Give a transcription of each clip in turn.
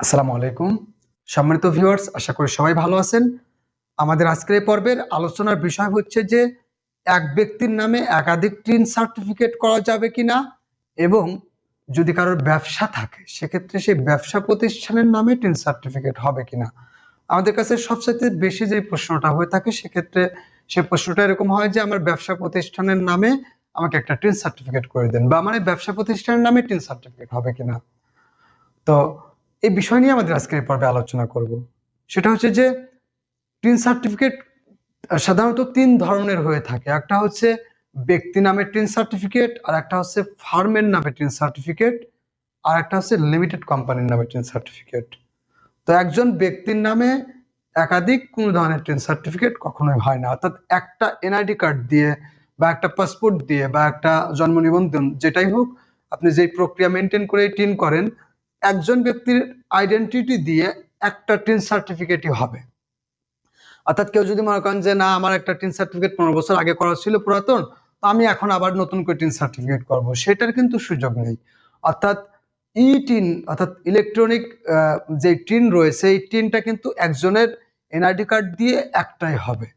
আসসালামু আলাইকুম। সম্মানিত ভিউয়ার্স আশা করি সবাই ভালো আছেন। আমাদের আজকের এই পর্বের আলোচনার বিষয় হচ্ছে যে, এক ব্যক্তির নামে একাধিক টিন সার্টিফিকেট করা যাবে কিনা এবং যদি কারোর ব্যবসা থাকে, সেক্ষেত্রে সেই ব্যবসা প্রতিষ্ঠানের নামে টিন সার্টিফিকেট হবে কিনা? আমাদের কাছে সবচেয়ে বেশি যে প্রশ্নটা হয়ে থাকে, সেক্ষেত্রে সেই প্রশ্নটা এরকম হয় যে, আমার ব্যবসা প্রতিষ্ঠানের নামে আমাকে একটা টিন সার্টিফিকেট করে দেন বা আমার ব্যবসা প্রতিষ্ঠানের নামে টিন সার্টিফিকেট হবে কিনা? তো এই বিষয় নিয়ে আমাদের আজকের পর্বে আলোচনা করব। সেটা হচ্ছে যে টিন সার্টিফিকেট সাধারণত তিন ধরনের হয়ে থাকে। একটা হচ্ছে ব্যক্তি নামে টিন সার্টিফিকেট আর একটা হচ্ছে ফার্মের নামে টিন সার্টিফিকেট আর একটা হচ্ছে লিমিটেড কোম্পানির নামে টিন সার্টিফিকেট তো একজন ব্যক্তির নামে একাধিক কোনো ধরনের টিন সার্টিফিকেট কখনোই হয় না। অর্থাৎ একটা এনআইডি কার্ড দিয়ে, বা একটা পাসপোর্ট দিয়ে, বা একটা জন্ম নিবন্ধন, যেটাই হোক, আপনি যেই প্রক্রিয়া মেনটেন করে টিন করেন একজন ব্যক্তির আইডেন্টিটি দিয়ে একটা টিন সার্টিফিকেটই হবে। অর্থাৎ কেউ যদি মনে করেন যে, না, আমার একটা টিন সার্টিফিকেট পনেরো বছর আগে করা ছিল পুরাতন, তো আমি এখন আবার নতুন করে টিন সার্টিফিকেট করব। সেটার কিন্তু সুযোগ নেই। অর্থাৎ ই টিন অর্থাৎ ইলেকট্রনিক যে টিন রয়েছে, এই টিনটা কিন্তু একজনের এনআইডি কার্ড দিয়ে একটাই হবে।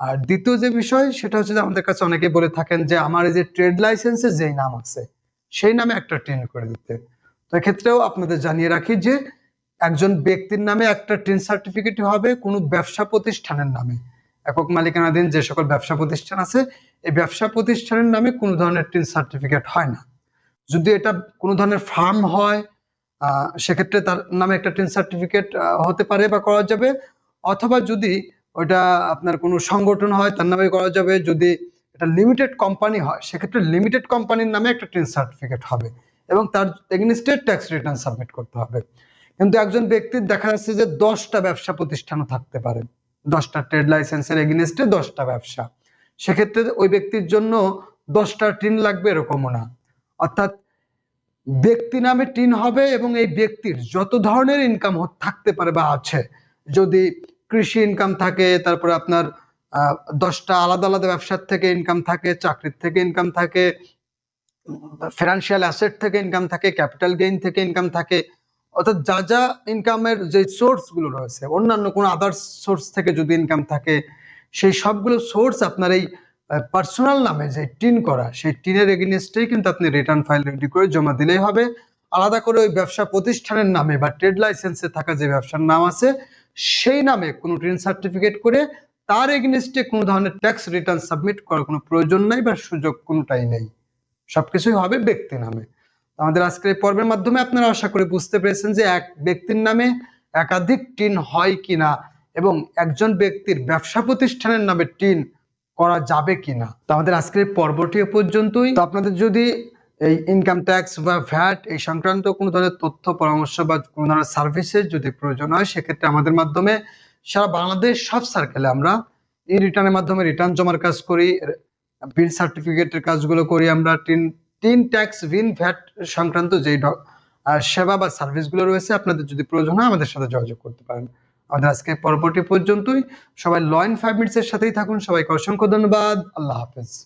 আর দ্বিতীয় যে বিষয়, সেটা হচ্ছে যে আমাদের কাছে অনেকে বলে থাকেন যে, আমার এই যে ট্রেড লাইসেন্সের যেই নাম আছে, সেই নামে একটা টিন করে দিতে। তো এক্ষেত্রেও আপনাদের জানিয়ে রাখি যে একজন ব্যক্তির নামে একটা টিন সার্টিফিকেট হবে, কোনো ব্যবসা প্রতিষ্ঠানের নামে। একক মালিকানাধীন যে সকল ব্যবসা প্রতিষ্ঠান আছে, এই ব্যবসা প্রতিষ্ঠানের নামে কোনো ধরনের টিন সার্টিফিকেট হয় না। যদি এটা কোনো ধরনের ফার্ম হয় সেক্ষেত্রে তার নামে একটা টিন সার্টিফিকেট হতে পারে বা করা যাবে। অথবা যদি ওটা আপনার কোনো সংগঠন হয়, তার নামে করা যাবে। যদি এটা লিমিটেড কোম্পানি হয়, সেক্ষেত্রে লিমিটেড কোম্পানির নামে একটা টিন সার্টিফিকেট হবে। এবং তার এগেনস্টে ট্যাক্স রিটার্ন সাবমিট করতে হবে। কিন্তু একজন ব্যক্তির দেখা যাচ্ছে যে দশটা ব্যবসা প্রতিষ্ঠানও থাকতে পারে। দশটা ট্রেড লাইসেন্সের এগেনস্টে দশটা ব্যবসা। সেক্ষেত্রে ওই ব্যক্তির জন্য দশটা টিন লাগবে এরকমও না। অর্থাৎ ব্যক্তি নামে টিন হবে এবং এই ব্যক্তির যত ধরনের ইনকাম থাকতে পারে বা আছে, যদি কৃষি ইনকাম থাকে, তারপরে আপনার দশটা আলাদা আলাদা ব্যবসার থেকে ইনকাম থাকে, চাকরির থেকে ইনকাম থাকে ফিনান্সিয়াল অ্যাসেট থেকে ইনকাম থাকে ক্যাপিটাল গেইন থেকে ইনকাম থাকে, অর্থাৎ যা যা ইনকামের যে সোর্সগুলো রয়েছে, অন্যান্য কোনো আদার সোর্স থেকে যদি ইনকাম থাকে, সেই সবগুলো সোর্স আপনার এই পার্সোনাল নামে যে টিন করা, সেই টিনের এগেনস্টেই কিন্তু আপনি রিটার্ন ফাইল রেডি করে জমা দিলেই হবে। আলাদা করে ওই ব্যবসা প্রতিষ্ঠানের নামে বা ট্রেড লাইসেন্সে থাকা যে ব্যবসার নাম আছে, সেই নামে কোনো টিন সার্টিফিকেট করে তার এগেনস্টে কোনো ধরনের ট্যাক্স রিটার্ন সাবমিট করার কোনো প্রয়োজন নাই বা সুযোগ কোনোটাই নেই। সবকিছুই হবে ব্যক্তি নামে। আমাদের আজকের এই পর্বের মাধ্যমে আপনারা আশা করে বুঝতে পেরেছেন যে এক ব্যক্তির নামে একাধিক টিন হয় কিনা এবং একজন ব্যক্তির ব্যবসা প্রতিষ্ঠানের নামে টিন করা যাবে কিনা। তো আমাদের আজকের পর্বটি পর্যন্তই। তো আপনাদের যদি এই ইনকাম ট্যাক্স বা ভ্যাট এই সংক্রান্ত কোনো ধরনের তথ্য, পরামর্শ বা কোনো ধরনের সার্ভিসের যদি প্রয়োজন হয়, সেক্ষেত্রে আমাদের মাধ্যমে সারা বাংলাদেশ সব সার্কেলে আমরা ই রিটার্নের মাধ্যমে রিটার্ন জমার কাজ করি। বিল সার্টিফিকেটের কাজগুলো করি আমরা। TIN TIN tax BIN VAT সংক্রান্ত যেই সেবা বা সার্ভিসগুলো রয়েছে, আপনাদের যদি প্রয়োজন হয় আমাদের সাথে যোগাযোগ করতে পারেন। আমাদের আজকে পরবর্তী পর্যন্তই। সবাই লয়েন ফাইভ মিনিটসের সাথেই থাকুন। সবাইকে অসংখ্য ধন্যবাদ। আল্লাহ হাফেজ।